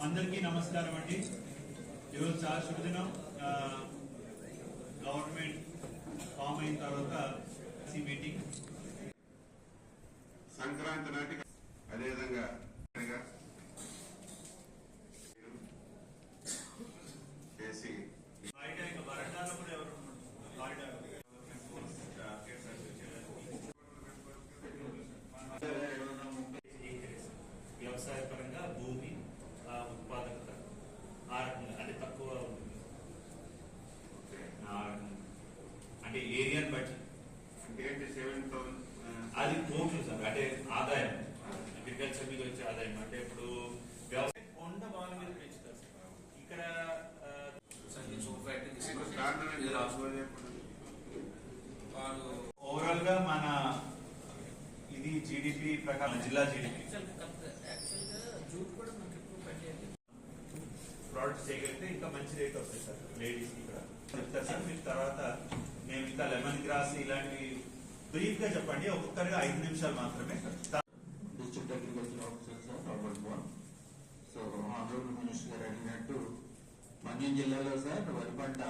అందరికీ నమస్కారం అండి. ఈరోజు చాలా శుభదినం. గవర్నమెంట్ ఫామ్ అయిన తర్వాత మీటింగ్. సంక్రాంతి నాటికి అదేవిధంగా చేసి బయట ఇంకా వరండాలో కూడా ఎవరు బయట వ్యవసాయ పరంగా భూమి ఆ, ఉత్పాదకత ఆ రకంగా అంటే తక్కువ ఉంటుంది ఆ రకంగా. అంటే ఏరియాని బట్టి అంటే ఏంటి సెవెన్ థౌసండ్ అది కోట్లు సార్ అంటే ఆదాయం. అగ్రికల్చర్ మీద వచ్చే ఆదాయం. అంటే ఇప్పుడు వ్యవసాయం కొండ వాళ్ళ మీద పెంచుతారు సార్ ఇక్కడ ఓవరాల్గా మన ఇది జీడిపి ప్రకారం జిల్లా జీడిపి ప్రోడక్ట్స్ చేయగలిగితే ఇంకా మంచి రేట్ వస్తాయి సార్. లేడీస్ ఇక్కడ చెప్తారు సార్ మీరు తర్వాత మేము ఇంకా లెమన్ గ్రాస్ ఇలాంటివి బ్రీఫ్గా చెప్పండి ఒక్కొక్కరిగా ఐదు నిమిషాలు మాత్రమే. District agriculture officer sir Robert Bon so honourable minister గారు అడిగినట్టు మన్యం జిల్లాలో సార్ వరి పంట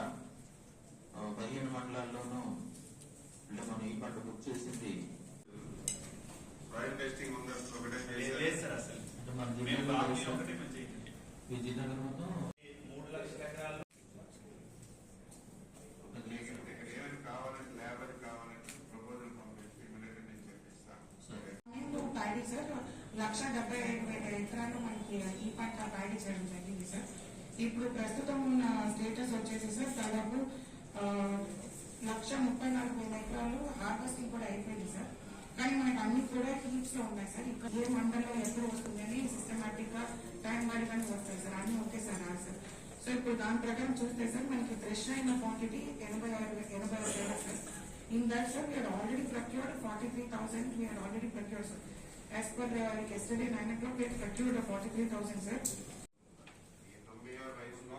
పదిహేను మండలాల్లోనూ అంటే మనం ఈ పంట బుక్ చేసింది. సాయిల్ టెస్టింగ్ ఉందా? ఒకటే. లేదు సార్ అసలు. విజయనగరం మొత్తం మూడు లక్షల ఎకరాలు ఇక్కడ ఇక్కడ ఏమైనా కావాలంటే లేబర్ కావాలంటే ప్రపోజల్ పంపిస్తే ఇమీడియట్ నేను చెప్పిస్తాను సరే మేము ప్యాడీ సార్ లక్ష డెబ్బై ఐదు వేల ఎకరాలు మనకి ఈ పంట ప్యాడీ చేయడం జరిగింది సార్. ఇప్పుడు ప్రస్తుతం ఉన్న స్టేటస్ వచ్చేసి సార్ దాదాపు లక్ష ముప్పై నాలుగు వేల ఎకరాలు హార్వెస్టింగ్ కూడా అయిపోయింది సార్. కానీ మనకి అన్ని కూడా హీప్స్లో ఉన్నాయి సార్. ఇక్కడ ఏ మండలం ఎప్పుడు వస్తుందని సిస్టమేటిక్గా టైం వారీగానే వస్తాయి సార్. అన్ని ఒకేసారి రాదు సార్. సో ఇప్పుడు దాని ప్రకారం చూస్తే సార్ మనకి ఫ్రెష్ అయిన క్వాంటిటీ ఎనభై ఆరు ఎనభై ఆరు వేల sir. In that sir we're already procured forty three thousand we're already had sir As per, uh, yesterday, nine o'clock, we had procured forty-three thousand, sir. ఈ తొంభై ఆరు వయసులో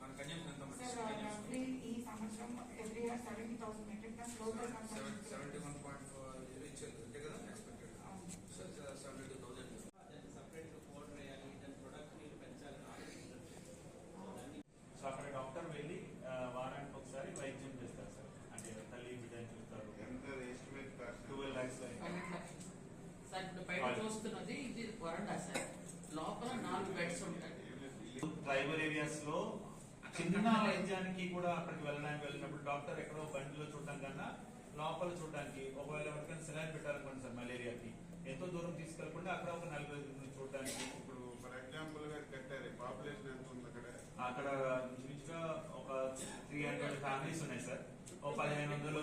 మన కన్యాకుమారి ఎంత మంది Sir, uh, roughly ఈ సంవత్సరం every year seventy thousand metric tons local consumption. Seventy one point four ఇచ్చారు అంతే కదా expected so seventy two thousand దాన్ని సపరేట్గా పౌడర్ వేయాలి దాని ప్రొడక్ట్ మీరు పెంచాలని ఆలోచించారు దాన్ని సో అక్కడ డాక్టర్ వెళ్ళి ఆ, వారానికి ఒకసారి వైద్యం చేస్తారు సార్ అంటే తల్లి బిడ్డని చూస్తారు ఎంత estimate cost twelve lakhs sir ఇప్పుడు బయట చూస్తున్నది ఇది వరండా సార్ లోపల నాలుగు బెడ్స్ ఉంటాయి ట్రైబల్ ఏరియాస్లో చిన్న వైద్యానికి కూడా అక్కడికి వెళ్ళడానికి వెళ్ళినప్పుడు డాక్టర్ ఎక్కడో బండిలో చూడడం కన్నా లోపల చూడడానికి ఒకవేళ ఎవరికైనా సిలైన్ పెట్టాలనుకోండి సార్ మలేరియాకి. ఎంతో దూరం తీసుకెళ్ళకుండా అక్కడ ఒక నలభై ఐదు చూడడానికి ఇప్పుడు ఫర్ ఎగ్జాంపుల్గా కట్టారు. పాపులేషన్ ఎంత ఉంది అక్కడ? అక్కడ ఇంచుమించుగా ఒక త్రీ హండ్రెడ్ ఫ్యామిలీస్ ఉన్నాయి సార్. ఒక పదిహేను వందలు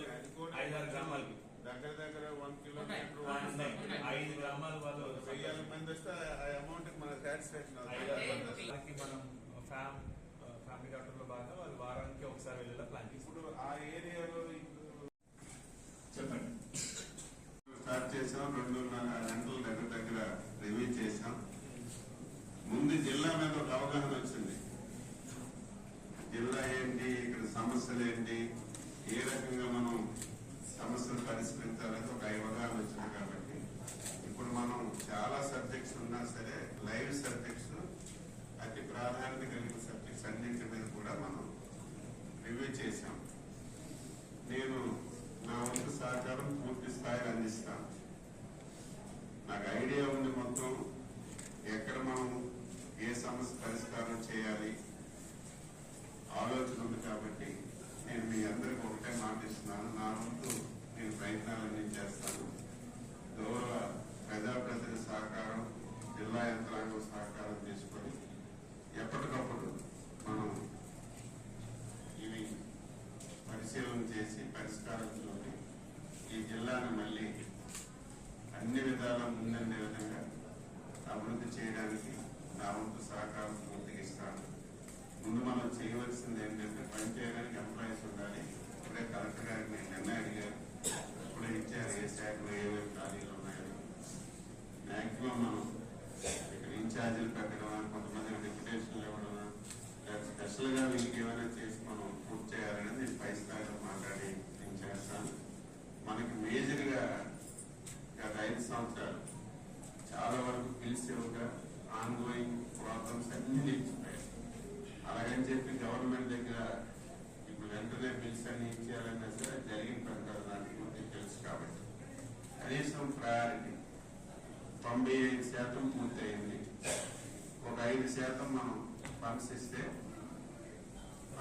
ఐదారు గ్రామాలకి. దగ్గర దగ్గర వన్ కిలోమీటర్. ఐదు గ్రామాల వాళ్ళు వెయ్యాల మంది వస్తే ఆ అమౌంట్ మన సాటిస్ఫాక్షన్ ఐదారు మంది. వాళ్ళకి మనం ఫ్యామ్ ఫ్యామిలీ డాక్టర్లో భాగంగా వాళ్ళు వారానికి ఒకసారి వెళ్ళేలా ప్లాన్ ఇప్పుడు ఆ ఏరియాలో చెప్పండి. స్టార్ట్ చేసాం రెండున్నర గంటల దగ్గర దగ్గర రివ్యూ చేసాం. ముందు జిల్లా మీద ఒక అవగాహన వచ్చింది. జిల్లా ఏంటి ఇక్కడ సమస్యలు ఏంటి ఏ రకంగా మనం సమస్యలు పరిష్కరించాలని ఒక అవగాహన వచ్చింది కాబట్టి ఇప్పుడు మనం చాలా సబ్జెక్ట్స్ ఉన్నా సరే లైవ్ సబ్జెక్ట్స్ అతి ప్రాధాన్యత కలిగిన సబ్జెక్ట్స్ అన్నింటి మీద కూడా మనం రివ్యూ చేశాం నేను నా వంతు సహకారం పూర్తి స్థాయిలో అందిస్తాను నాకు ఐడియా ఉంది మొత్తం ఎక్కడ మనం ఏ సమస్య పరిష్కారం చేయాలి ఆలోచన ఉంది కాబట్టి నేను మీ అందరికి ఒకటే మాట ఇస్తున్నాను నా వంతు నేను ప్రయత్నాలన్నీ చేస్తాను గౌరవ ప్రజాప్రతినిధి సహకారం జిల్లా యంత్రాంగం సహకారం తీసుకొని ఎప్పటికప్పుడు మనం ఇవి పరిశీలన చేసి ఈ జిల్లాను మళ్ళీ అన్ని విధాల ముందండే విధంగా అభివృద్ధి చేయడానికి నా వంతు సహకారం పూర్తిగా ఇస్తాను. ముందు మనం చేయవలసింది ఏంటంటే పని చేయడానికి ఎంప్లాయీస్ ఉండాలి. ఇప్పుడే కలెక్టర్ గారికి నేను నిన్న అడిగారు. ఇప్పుడే ఇచ్చారు ఏ శాఖలో ఏమేమి ఖాళీలు ఉన్నాయని. మాక్సిమం మనం ఇక్కడ ఇన్ఛార్జీలు పెట్టడమా కొంతమంది డిప్యుటేషన్లు ఇవ్వడమా లేదా స్పెషల్ వీళ్ళకి ఏమైనా మనకి మేజర్గా గత ఐదు సంవత్సరాలు చాలా వరకు పిలిచే ఆన్ గోయింగ్ ప్రాబ్లమ్స్ అన్ని నిలిచిపోయాయి. అలాగని చెప్పి గవర్నమెంట్ దగ్గర ఇప్పుడు వెంటనే బిల్స్ అన్ని ఇచ్చేయాలన్నా సరే జరిగిన ప్రకారం దానికి ముందు తెలుసు కాబట్టి. కనీసం ప్రయారిటీ తొంభై ఐదు శాతం పూర్తయింది. ఒక ఐదు శాతం మనం ఫండ్స్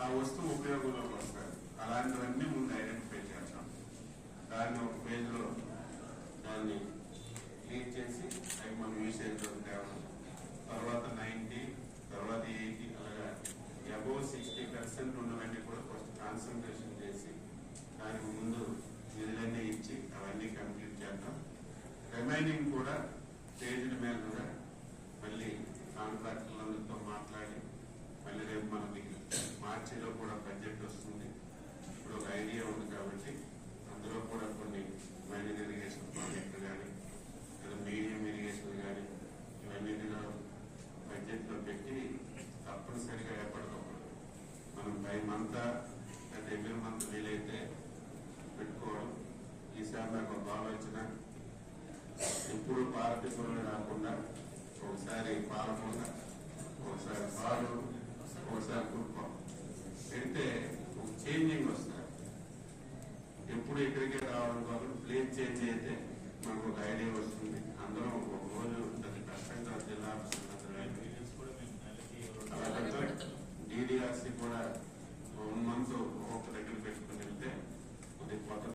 ఆ వస్తువు ఉపయోగంలోకి వస్తారు అబోవ్ పర్సెంట్ ఉన్నవన్నీ కూడా ఫస్ట్ కాన్సన్ట్రేషన్ చేసి దానికి ముందు నిధులన్నీ ఇచ్చి అవన్నీ కంప్లీట్ చేద్దాం. రిమైనింగ్ కూడా స్టేజ్ల మీద కూడా మళ్ళీ కాంట్రాక్టర్లతో మాట్లాడి మళ్ళీ రేపు మనకి మార్చిలో కూడా బడ్జెట్ వస్తుంది. ఇప్పుడు ఒక ఐడియా ఉంది కాబట్టి అందులో కూడా కొన్ని మైనర్ ఇరిగేషన్ ప్రాజెక్టులు కానీ లేదా మీడియం ఇరిగేషన్ కానీ ఇవన్నిటిలో బడ్జెట్లో పెట్టి తప్పనిసరిగా ఎప్పటికప్పుడు మనం బై మంత్ అంటే ఎవ్రీ మంత్ వీలైతే పెట్టుకోవడం ఈసారి నాకు ఒక ఆలోచన ఎప్పుడు రాకుండా ఒకసారి పాలకూర ఒకసారి పాలు ఒకసారి కుప్పం. పెడితే ఒక చేంజింగ్ వస్తుంది. ఎప్పుడు ఇక్కడికే రావడం కాదు ప్లేస్ చేంజ్ అయితే మనకు ఒక ఐడియా వస్తుంది. అందరం ఒక రోజు దాన్ని కష్టంగా జిల్లా Materials కూడా అలాగే డిడిఆర్సి కూడా వన్ మంత్ ఒక్కొక్క దగ్గర పెట్టుకుని వెళ్తే కొద్ది కొత్త